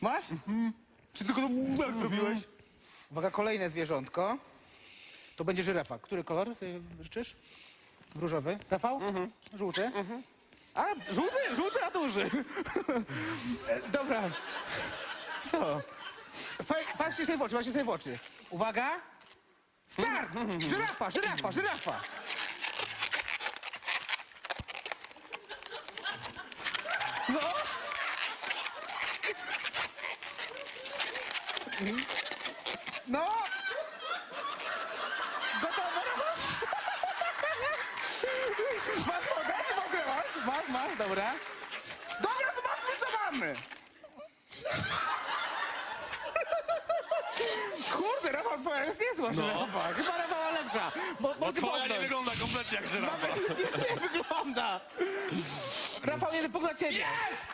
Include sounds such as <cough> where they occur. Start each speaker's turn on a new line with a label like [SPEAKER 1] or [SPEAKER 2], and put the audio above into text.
[SPEAKER 1] Masz?
[SPEAKER 2] Czy tylko to jak zrobiłeś?
[SPEAKER 1] Uwaga, kolejne zwierzątko. To będzie żyrafa. Który kolor sobie życzysz? Różowy. Rafał? Żółty? A, żółty? Żółty, a duży. E, <laughs> Dobra. Co? Patrzcie sobie w oczy, patrzcie sobie w oczy. Uwaga. Start! Żyrafa, żyrafa, żyrafa. No. No. Gotowe? <laughs> Masz wodę? Czy w ogóle masz? Masz, masz, dobra. Dobra, to masz wystawany. <laughs> Kurde, Rafał, twoja jest niezła
[SPEAKER 2] No.
[SPEAKER 1] żyrafa. Chyba Rafała lepsza. Bo, bo ty
[SPEAKER 2] twoja nie wygląda kompletnie jak żyrafa. <laughs>
[SPEAKER 1] Nie, nie wygląda. Rafał, jeden dla ciebie.
[SPEAKER 2] Jest!